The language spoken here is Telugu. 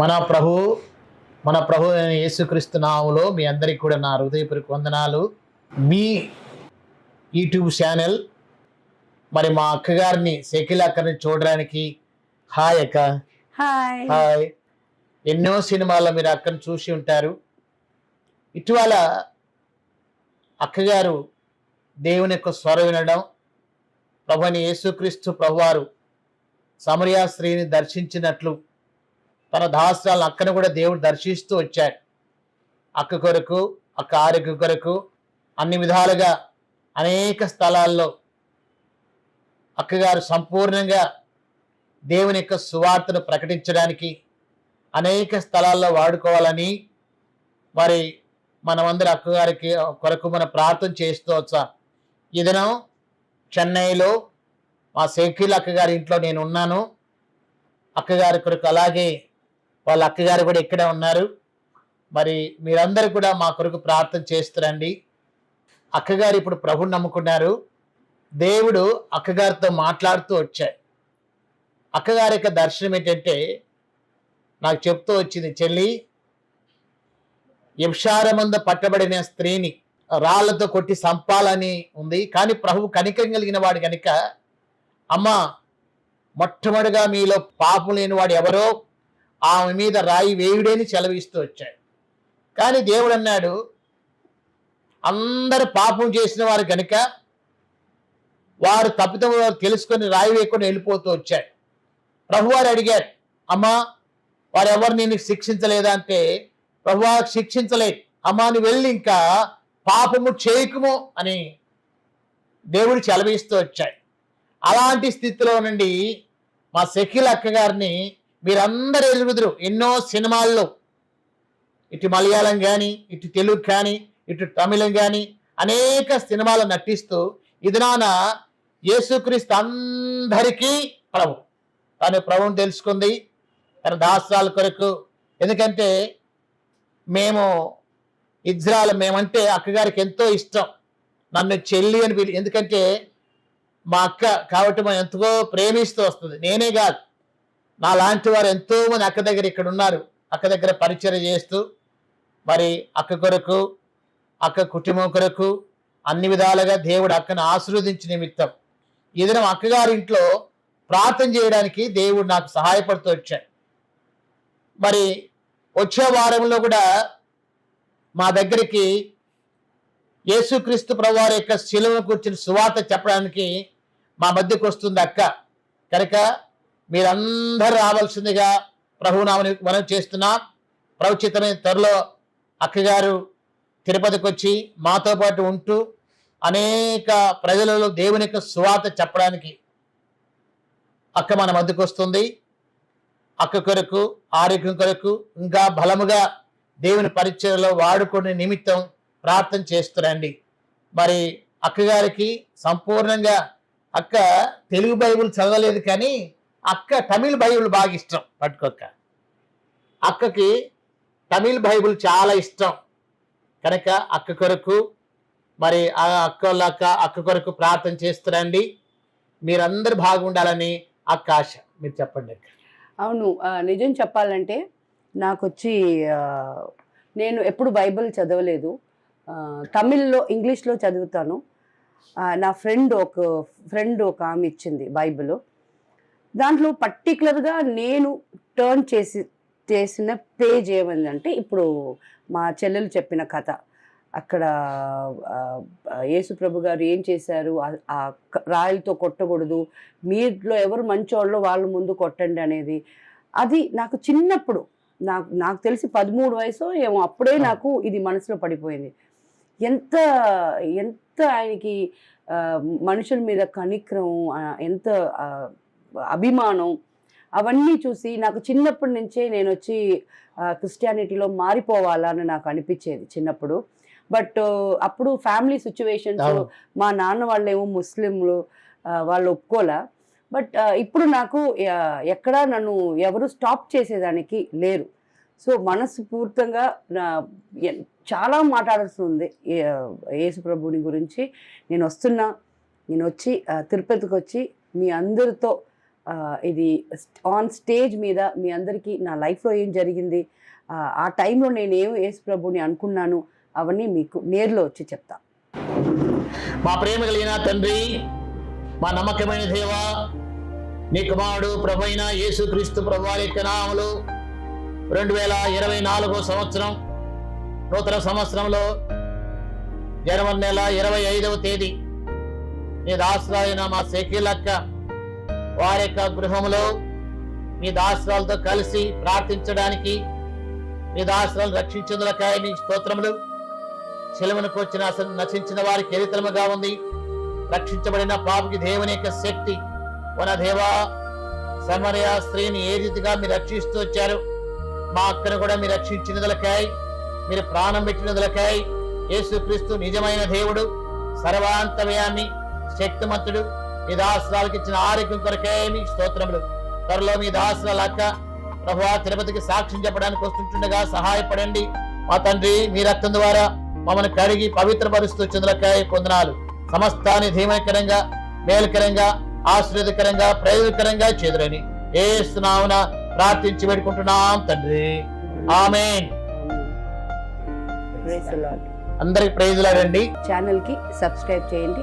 మన ప్రభు మన ప్రభు అయిన యేసుక్రీస్తు నామములో మీ అందరికీ కూడా నా హృదయపూర్వక వందనాలు. మీ యూట్యూబ్ ఛానల్ మరి మా అక్కగారిని సెకిల్ అక్కని చూడడానికి హాయ్ అక్క. హాయ్. హాయ్. ఎన్నో సినిమాల్లో మీరు అక్కను చూసి ఉంటారు. ఇటీవల అక్కగారు దేవుని యొక్క స్వరం వినడం ప్రభుని యేసుక్రీస్తు ప్రభువారు సమరియా స్త్రీని దర్శించినట్లు తన దాస్రాలను అక్కను కూడా దేవుడు దర్శిస్తూ వచ్చాడు. అక్క కొరకు అక్క ఆరోగ్య కొరకు అన్ని విధాలుగా అనేక స్థలాల్లో అక్కగారు సంపూర్ణంగా దేవుని యొక్క సువార్తను ప్రకటించడానికి అనేక స్థలాల్లో వాడుకోవాలని మరి మనమందరి అక్కగారికి కొరకు మనం ప్రార్థన చేస్తూ వచ్చా. ఈ దినం చెన్నైలో మా సేకిల్ అక్కగారి ఇంట్లో నేను ఉన్నాను. అక్కగారి కొరకు అలాగే వాళ్ళ అక్కగారు కూడా ఇక్కడే ఉన్నారు. మరి మీరందరూ కూడా మా కొరకు ప్రార్థన చేస్తారండి. అక్కగారు ఇప్పుడు ప్రభుని నమ్ముకున్నారు. దేవుడు అక్కగారితో మాట్లాడుతూ వచ్చాయి అక్కగారి యొక్క దర్శనం ఏంటంటే నాకు చెప్తూ వచ్చింది చెల్లి యక్షారమంద పట్టబడిన స్త్రీని రాళ్ళతో కొట్టి సంపాలని ఉంది. కానీ ప్రభు కనికం కలిగిన వాడు కనుక అమ్మ మొట్టమొదటిగా మీలో పాపం లేని వాడు ఎవరో ఆమె మీద రాయి వేయుడేని చెలవిస్తూ వచ్చాడు. కానీ దేవుడు అన్నాడు అందరు పాపం చేసిన వారు కనుక వారు తప్పితం తెలుసుకొని రాయి వేయకుండా వెళ్ళిపోతూ వచ్చాడు. ప్రభువారు అడిగారు అమ్మా వారు ఎవరు నేను శిక్షించలేదా అంటే ప్రభువా శిక్షించలేదు. అమ్మా నువ్వు వెళ్ళి ఇంకా పాపము చేయకుము అని దేవుడు చెలవిస్తూ వచ్చాడు. అలాంటి స్థితిలో నుండి మా సెకిల్ అక్కగారిని మీరందరూ ఎదుగుదురు ఎన్నో సినిమాల్లో. ఇటు మలయాళం కానీ ఇటు తెలుగు కానీ ఇటు తమిళం కానీ అనేక సినిమాలు నటిస్తూ ఇదినాన యేసుక్రీస్తు అందరికీ ప్రభు. తన ప్రభుని తెలుసుకుంది. తన దాస్త్రాల కొరకు. ఎందుకంటే మేము ఇజ్రాయల్ మేమంటే అక్కగారికి ఎంతో ఇష్టం. నన్ను చెల్లి అని ఎందుకంటే మా అక్క కాబట్టి మనం ఎంతో ప్రేమిస్తూ వస్తుంది. నేనే కాదు. నా లాంటి వారు ఎంతోమంది అక్క దగ్గర ఇక్కడ ఉన్నారు. అక్క దగ్గర పరిచయం చేస్తూ మరి అక్క కొరకు అక్క కుటుంబం కొరకు అన్ని విధాలుగా దేవుడు అక్కను ఆశీర్వదించిన నిమిత్తం ఈ దినం అక్కగారి ఇంట్లో ప్రార్థన చేయడానికి దేవుడు నాకు సహాయపడుతూ వచ్చాడు. మరి వచ్చే వారంలో కూడా మా దగ్గరికి యేసుక్రీస్తు ప్రభువారి యొక్క శిలువను కూర్చుని సువార్త చెప్పడానికి మా మధ్యకు వస్తుంది అక్క. కనుక మీరందరూ రావాల్సిందిగా ప్రభునామని మనం చేస్తున్నాం. ప్రవచితమైన త్వరలో అక్కగారు తిరుపతికి వచ్చి మాతో పాటు ఉంటూ అనేక ప్రజలలో దేవుని యొక్క సువార్త చెప్పడానికి అక్క మన మధ్యకు వస్తుంది. అక్క కొరకు ఆరోగ్యం కొరకు ఇంకా బలముగా దేవుని పరిచయలో వాడుకునే నిమిత్తం ప్రార్థన చేస్తురండి. మరి అక్కగారికి సంపూర్ణంగా అక్క తెలుగు బైబుల్ చదవలేదు కానీ అక్క తమిళ్ బైబిల్ బాగా ఇష్టం. పట్టుకోక్క. అక్కకి తమిళ్ బైబిల్ చాలా ఇష్టం. కనుక అక్క కొరకు మరి ఆ అక్క వాళ్ళ అక్క అక్క కొరకు ప్రార్థన చేస్తురండి. మీరందరూ బాగుండాలని అక్క ఆశ. మీరు చెప్పండి అక్క. అవును నిజం చెప్పాలంటే నాకు వచ్చి నేను ఎప్పుడు బైబిల్ చదవలేదు. తమిళ్ళో ఇంగ్లీష్లో చదువుతాను. నా ఫ్రెండ్ ఒక ఫ్రెండ్ ఒక ఆమె ఇచ్చింది బైబిల్. దాంట్లో పర్టికులర్గా నేను టర్న్ చేసి చేసిన పేజ్ ఏమైందంటే ఇప్పుడు మా చెల్లెలు చెప్పిన కథ. అక్కడ ఆ, ఆ, యేసు ప్రభు గారు ఏం చేశారు? ఆ- రాయలతో కొట్టకూడదు. మీలో ఎవరు మంచోళ్ళో వాళ్ళ ముందు కొట్టండి అనేది. అది నాకు చిన్నప్పుడు నాకు నాకు తెలిసి పదమూడు వయసు ఏమో అప్పుడే. నాకు ఇది మనసులో పడిపోయింది. ఎంత ఎంత ఆయనకి మనుషుల మీద కనిక్రం ఆ, ఎంత అభిమానం అవన్నీ చూసి నాకు చిన్నప్పటి నుంచే నేను వచ్చి క్రిస్టియానిటీలో మారిపోవాలని నాకు అనిపించేది చిన్నప్పుడు. బట్ అప్పుడు ఫ్యామిలీ సిచ్యువేషన్స్. మా నాన్న వాళ్ళేమో ముస్లింలు వాళ్ళు ఒప్పుకోలే. బట్ ఇప్పుడు నాకు ఎక్కడా నన్ను ఎవరు స్టాప్ చేసేదానికి లేరు. సో మనస్ఫూర్తంగా నా ఎన్- చాలా మాట్లాడాల్సి ఉంది యేసు ప్రభుని గురించి. నేను వస్తున్నా నేను వచ్చి తిరుపతికి వచ్చి మీ అందరితో ఇది ఆన్ స్టేజ్ మీద మీ అందరికీ నా లైఫ్లో ఏం జరిగింది? ఆ, టైంలో నేను ఏం యేసు ప్రభుని అనుకున్నాను? అవన్నీ మీకు నేర్లో వచ్చి చెప్తా. మా ప్రేమ కలిగిన తండ్రి మా నమ్మకమైన దేవ నీ కుమారుడు ప్రభైన యేసుక్రీస్తు యేసు క్రీస్తు యొక్క నామలు రెండు వేల ఇరవై నాలుగో సంవత్సరం నూతన సంవత్సరంలో జనవరి నెల ఇరవై ఐదవ తేదీ. నీ దాసరాలైన మా సెకిలక్క వారి యొక్క గృహంలో మీ దాసరాలతో కలిసి ప్రార్థించడానికి మీ దాసరాలు రక్షించేందులకాయ మీ స్తోత్రములు. శిలవనకు వచ్చిన అసలు నశించిన వారి చరిత్రముగా ఉంది. రక్షించబడిన పాపకి దేవుని యొక్క శక్తి. మన దేవా సమరయ స్త్రీని ఏ రీతిగా మీరు రక్షిస్తూ వచ్చారు? మా అక్కను కూడా మీరు రక్షించినదులకాయ మీరు ప్రాణం పెట్టినదులకాయ్. యేసుక్రీస్తు నిజమైన దేవుడు సర్వాంతమయాన్ని శక్తిమంతుడు మీ దాసరాలకు ఇచ్చిన ఆరోగ్యం కొరకే మీ స్తోత్రములు. త్వరలో మీ దాసరాల అక్క ప్రభువా తిరుపతికి సాక్ష్యం చెప్పడానికి వస్తుంటుండగా సహాయపడండి. మా తండ్రి మీ రక్తం ద్వారా మమ్మల్ని కడిగి పవిత్రపరుస్తూ చంద్రకాయ పొందనాలు. సమస్తాన్ని ధీమకరంగా మేలుకరంగా ఆశ్రదకరంగా ప్రయోజనకరంగా చేదురని ఏ స్నామున ప్రార్థించి పెట్టుకుంటున్నాం తండ్రి. Lord. అందరికి ప్రైజులాడండి. ఛానల్కి సబ్స్క్రైబ్ చేయండి.